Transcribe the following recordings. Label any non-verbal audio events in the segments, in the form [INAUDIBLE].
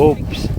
Oops.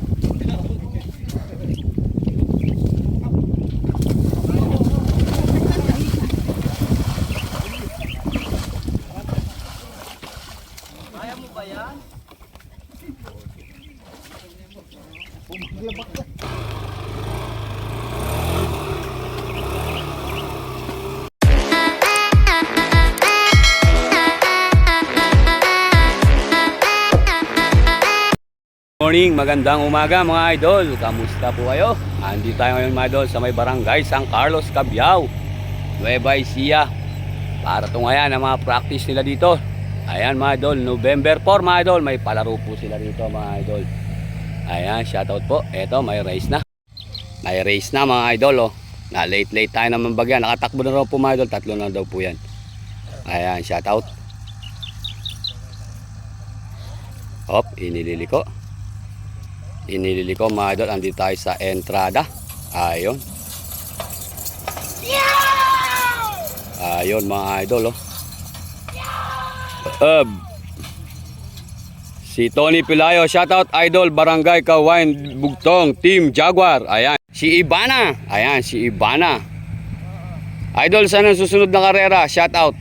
Morning, magandang umaga mga idol. Kamusta po kayo? Andito tayo ngayon mga idol sa may barangay San Carlos, Cabiao, Nueva Ecija. Para tungayan ang mga practice nila dito. Ayan mga idol, November 4 mga idol, may palaro po sila dito mga idol. Ayan, shoutout po. Eto, may race na. May race na mga idol oh. Na late late tayo naman bagyan. Nakatakbo na raw po mga idol, tatlo na daw po yan. Ayan, shoutout. Hop, inililiko. Inililiko mga idol, andito tayo sa entrada. Ayun. Ayun mga idol oh. Ub. Si Tony Pilayo, shoutout idol Barangay Kawain Bugtong Team Jaguar. Ayan. Si Ibana. Ayan, si Ibana. Idol, saan susunod na karera? Shoutout.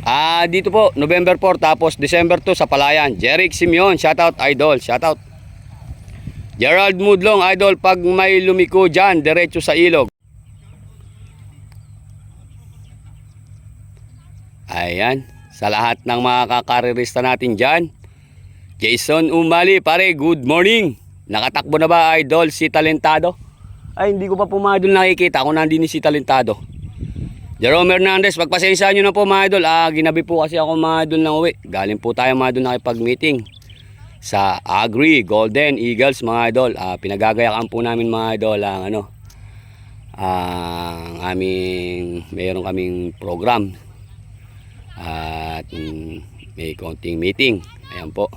Ah, dito po, November 4 tapos December 2 sa Palayan. Jeric Simeon, shoutout idol, shoutout. Gerald Mudlong, idol, pag may lumiko dyan, diretso sa ilog. Ayan, sa lahat ng mga kakarirista natin dyan. Jason Umali, pare, good morning. Nakatakbo na ba, idol, si Talentado? Ay, hindi ko pa idol nakikita kung nandini si Talentado. Jerome Hernandez, pagpasensya nyo na po mga idol. Ah, ginabi po kasi ako mga idol ng uwi. Galing po tayo mga idol nakipag-meeting sa Agri Golden Eagles mga idol. Ah, pinagagayakan po namin mga idol ang ano ang aming mayroon kaming program at mm, may konting meeting. Ayan po.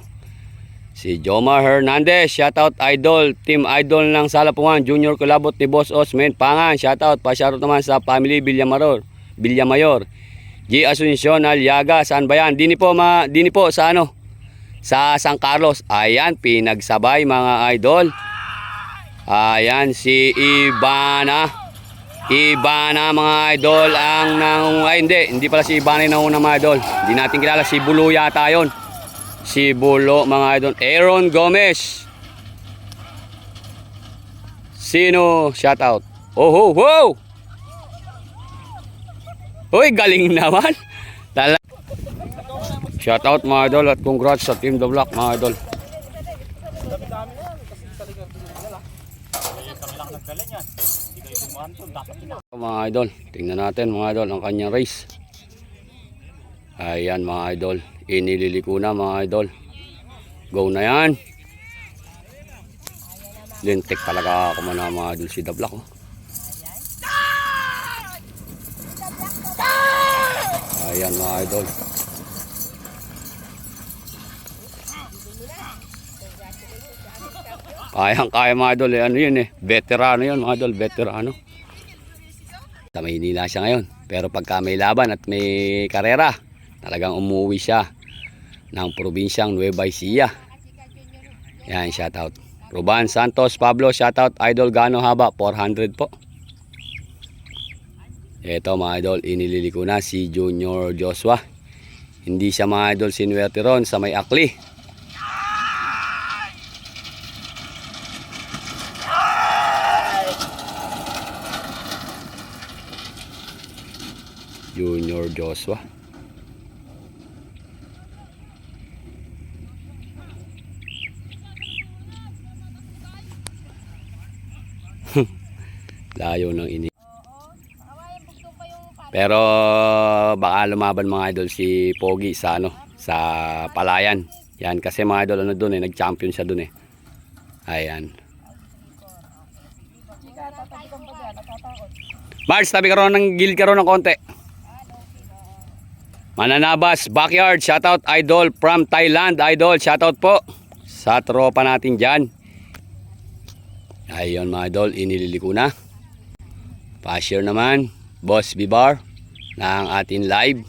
Si Jomar Hernandez, shoutout idol, team idol ng Salapungan, Junior Kulabot ni Boss Osman Pangan, shoutout, pa-shoutout naman sa family Villamayor, Villamayor. G. Asuncion Aliaga, saan ba yan? Dini po, ma, dini po sa ano? Sa San Carlos. Ayan, pinagsabay mga idol. Ayan, si Ibana. Ibana mga idol ang nang ay hindi, hindi pala si Ibana yung nauna mga idol. Hindi natin kilala si Bulu yata yon. Si Bulo mga idol. Aaron Gomez. Sino? Shout out. Oh, ho! Uy, galing naman. Lala. Shout out mga idol at congrats sa Team The Block mga idol. Mga idol, tingnan natin mga idol ang kanyang race. Ayan mga idol, inililiko na mga idol. Go na yan. Lintik talaga ako man mga idol si The Block. Oh. Ayan mga idol. Kayang kaya mga idol, eh, ano yun eh, veterano yun mga idol, veterano. Sa Maynila siya ngayon, pero pagka may laban at may karera, talagang umuwi siya ng probinsyang Nueva Ecija. Yan, shoutout. Ruban Santos, Pablo, shoutout. Idol Gano Haba, 400 po. Ito mga idol, inililiko na si Junior Joshua. Hindi siya mga idol sinuwerte ron sa may akli. Junior Joshua. [LAUGHS] Layo ng ini. Pero baka lumaban mga idol si Pogi sa ano, sa Palayan. Yan kasi mga idol ano doon eh, nag-champion siya doon eh. Ayan. Mars, tabi ka ron ng gilid ka ron ng konti. Mananabas, backyard, shoutout idol from Thailand, idol, shoutout po sa tropa natin dyan. Ayun mga idol, inililiko na. Pa-share naman, Boss Bibar, ng ating live.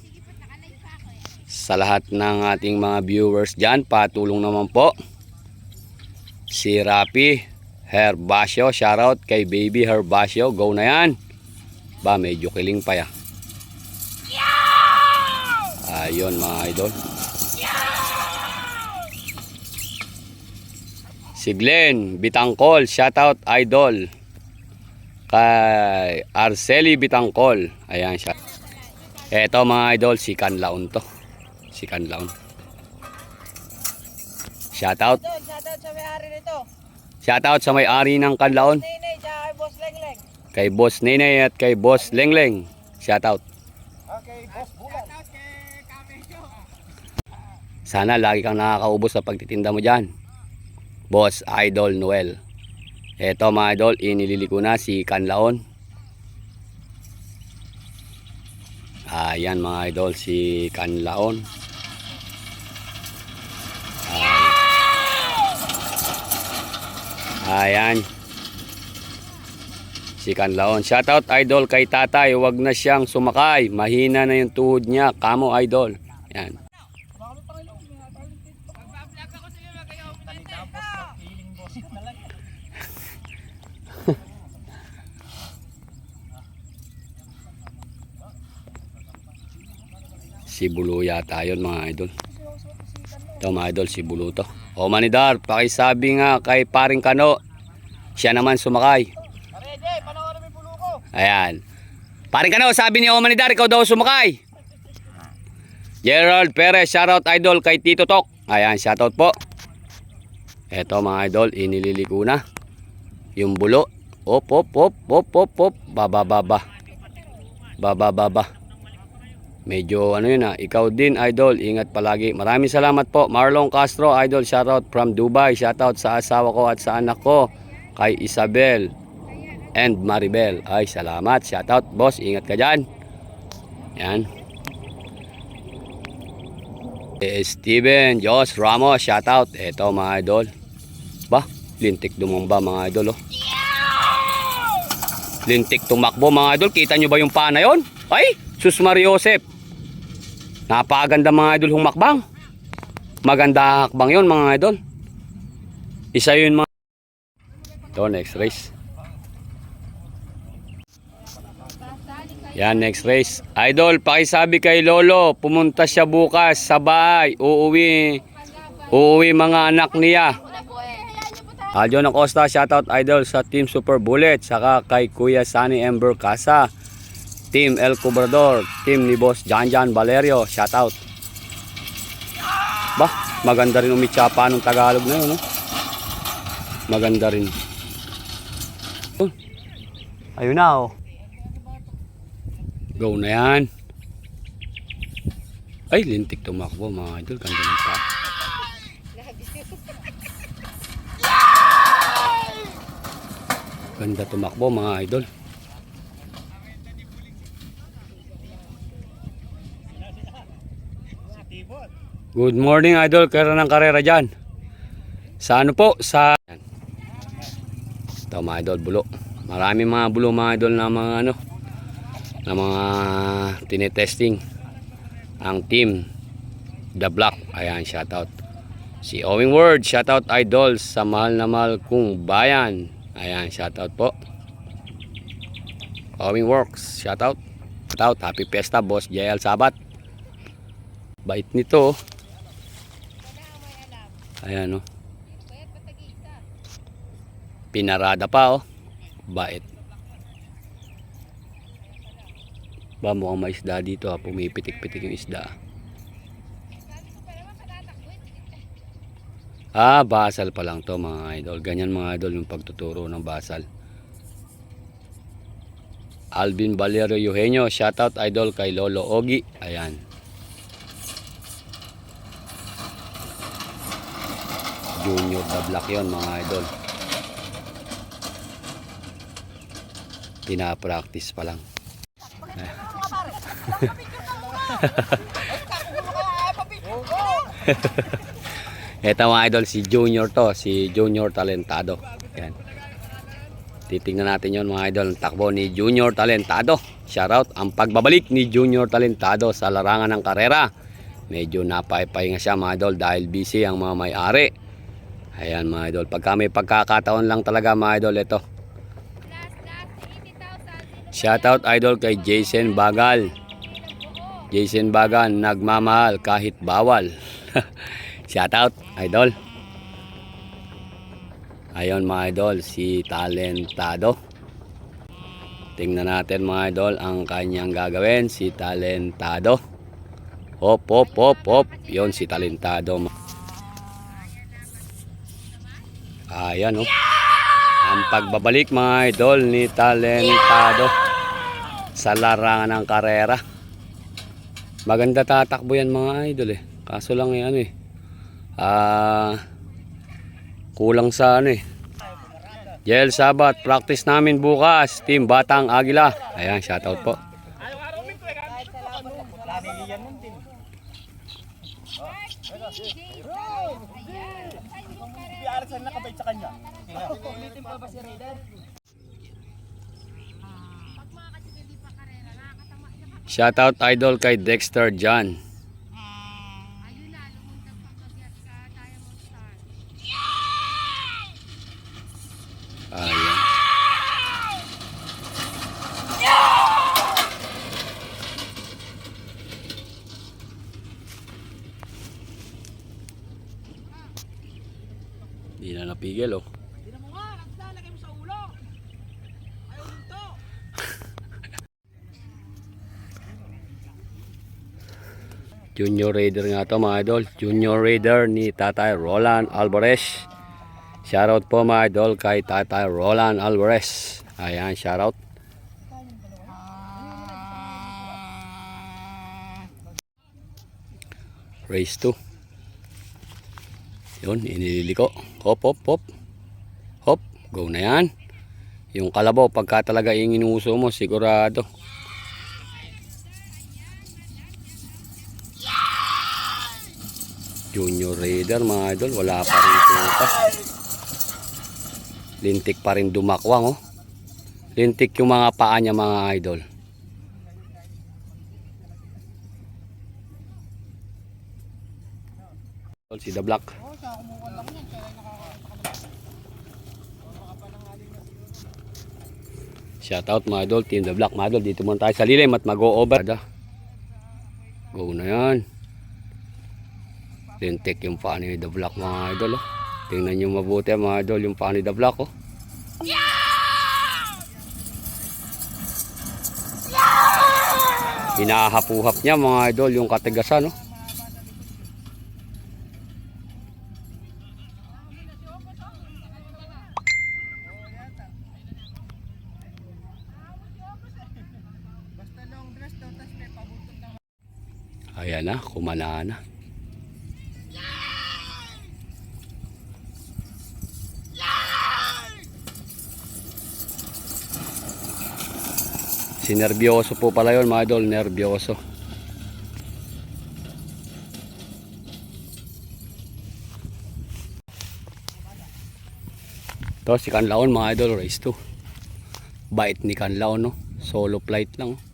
Sa lahat ng ating mga viewers dyan, patulong naman po. Si Rapi Herbasio, shoutout kay Baby Herbasio. Go na yan. Ba, medyo kiling pa ya. Ayun mga idol. Si Glenn Bitangkol, shoutout idol. Kay Arceli Bitangkol. Ayan siya. Eto mga idol, si Kanlaon to. Si Kanlaon. Shoutout. Shoutout sa may-ari nito. Shoutout sa may-ari ng Kanlaon. Tsaka kay Boss Lengleng. Kay Boss Nene at kay Boss Lengleng. Shoutout. Sana lagi kang nakakaubos sa pagtitinda mo dyan. Boss Idol Noel. Eto mga idol, inililiko na si Kanlaon. Ayan mga idol, si Kanlaon. Ayan. Si Kanlaon. Shoutout idol kay tatay. Huwag na siyang sumakay. Mahina na yung tuhod niya. Kamo idol. Ayan. Si Bulu yata yun mga idol. Ito mga idol, si Bulu to. O Manidar, pakisabi nga kay paring Kano. Siya naman sumakay. Ayan. Paring Kano, sabi ni Omanidar, ikaw daw sumakay. Gerald Perez, shoutout idol kay Tito Tok. Ayan, shoutout po. Eto mga idol, inililiko na. Yung bulo. Op, op, op, op, op, op. Baba, baba. Baba, baba. Medyo ano yun ah. Ikaw din idol, ingat palagi. Maraming salamat po. Marlon Castro, idol, shoutout from Dubai. Shoutout sa asawa ko at sa anak ko. Kay Isabel and Maribel. Ay, salamat. Shoutout, boss. Ingat ka dyan. Yan. Eh, Steven, Jos, Ramos, shoutout. Eto mga idol. Ba, lintik dumamba mga idol oh. Lintik tumakbo mga idol. Kita nyo ba yung paa na yun? Ay, sus Mariosep. Napakaganda mga idol humakbang. Maganda hakbang yun mga idol. Isa yun mga... Ito, next race. Yan, next race. Idol, pakisabi kay Lolo, pumunta siya bukas sa bahay. Uuwi, uuwi mga anak niya. Aljo ng Costa, shoutout idol sa Team Super Bullet, saka kay Kuya Sunny Ember Casa, Team El Cobrador, Team ni Boss Janjan Valerio, shoutout. Bah, maganda rin umitsapa ng Tagalog na yun, no? Maganda rin. Oh, Ayun na, oh. Go na yan. Ay, lintik tumakbo mga idol. Ganda ng pa. Ganda tumakbo mga idol. Good morning idol. Kaya ng karera dyan. Sa ano po? Sa... Ito mga idol, bulo. Marami mga bulo mga idol na mga ano na mga tinetesting ang team The Block ayan shoutout si Owing Word shoutout idol sa mahal na mahal kong bayan ayan shoutout po Owing Works shoutout shoutout happy fiesta boss JL Sabat bait nito oh. Ayan oh pinarada pa oh bait Ba, mukhang may isda dito ha. Pumipitik-pitik yung isda. Ah, basal pa lang to mga idol. Ganyan mga idol yung pagtuturo ng basal. Alvin Valero Eugenio, shoutout idol kay Lolo Ogi. Ayan. Junior the Black yon mga idol. Pinapractice pa lang. [LAUGHS] Ito mga idol, si Junior to, si Junior Talentado. Yan. Titingnan natin yon mga idol, ang takbo ni Junior Talentado. Shoutout ang pagbabalik ni Junior Talentado sa larangan ng karera. Medyo napaypay nga siya mga idol dahil busy ang mga may-ari. Ayan mga idol. Pagka may pagkakataon lang talaga mga idol, ito. Shoutout idol kay Jason Bagal. Jason Bagal, nagmamahal kahit bawal. [LAUGHS] Shoutout idol. Ayon mga idol, si Talentado. Tingnan natin mga idol ang kanyang gagawin, si Talentado. Hop, hop, hop, hop. Yon si Talentado. Ayan oh. Ang pagbabalik mga idol ni Talentado sa larangan ng karera. Maganda tatakbo yan mga idol eh. Kaso lang yan eh. Ah, kulang sa ano eh. Jel Sabat, practice namin bukas. Team Batang Agila. Ayan, shoutout po. Si Nakabait sa kanya. Ulitin pa ba si Raider? Shoutout idol kay Dexter John. Hindi na napigil oh. Tignan mo nga, naglalagay mo sa ulo. Ayaw dito. [LAUGHS] Junior Raider nga to mga idol. Junior Raider ni Tatay Roland Alvarez. Shoutout po mga idol kay Tatay Roland Alvarez. Ayan, shoutout. Race 2. Yun, inililiko. Hop, hop, hop. Hop, go na yan. Yung kalabaw, pagka talaga yung inuuso mo, sigurado. Junior Raider mga idol, wala pa rin tuta. Lintik pa rin dumakwang oh. Lintik yung mga paa niya mga idol. Si The Black. Shoutout mga idol, Team The Black mga idol. Dito muna tayo sa lilim at mag-o-over. Go na yan. Lintik yung paa ni The Black mga idol. Oh. Tingnan nyo mabuti mga idol yung paa ni The Black. Oh. Hinahapuhap niya mga idol yung katigasan. Oh. Basta long dress daw, tas may pabutot ng Ayan na, kumana na. Si nervyoso po pala yun mga idol, nervyoso. Ito si Kanlaon mga idol, race 2. Bait ni Kanlaon no, solo flight lang. oh.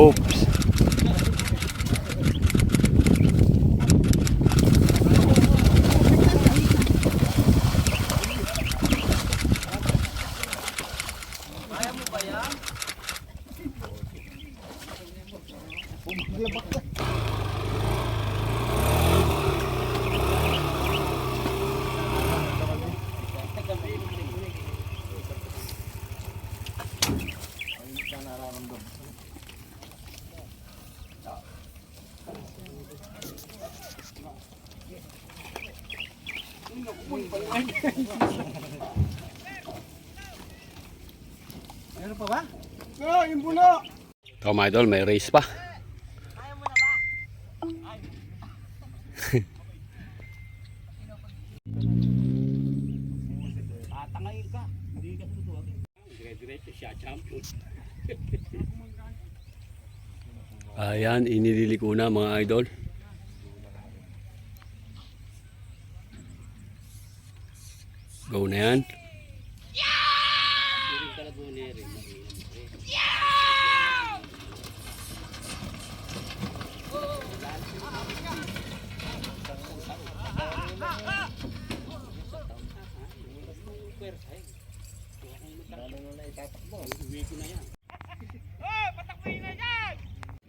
nararamdaman. Meron pa ba? Oo, yung bulo! Ito mga idol, may race pa. Kaya mo na ba? Tatangayin ka. Hindi ka tutuwagin. Dire-diretso siya, champion. Ayan, inililiko na mga idol. Go na yan.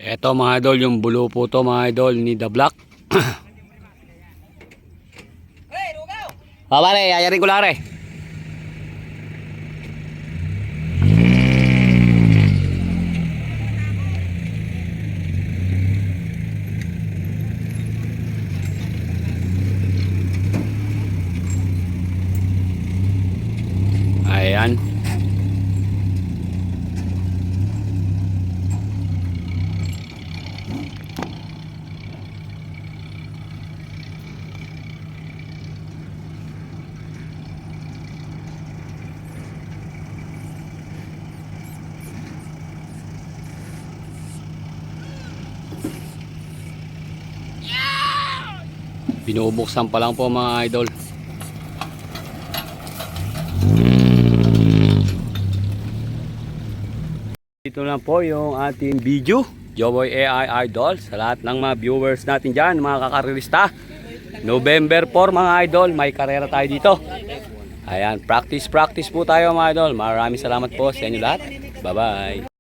Eto mga idol, yung bulo po to mga idol ni The Black. [CLEARS THROAT] Ah, pare, ayarin ko lang re. Ayan. Binubuksan pa lang po mga idol. Ito lang po yung ating video. Joboy AI Idol. Sa lahat ng mga viewers natin dyan, mga kakarelista. November 4 mga idol, may karera tayo dito. Ayan, practice practice po tayo mga idol. Maraming salamat po sa inyo lahat. Bye bye.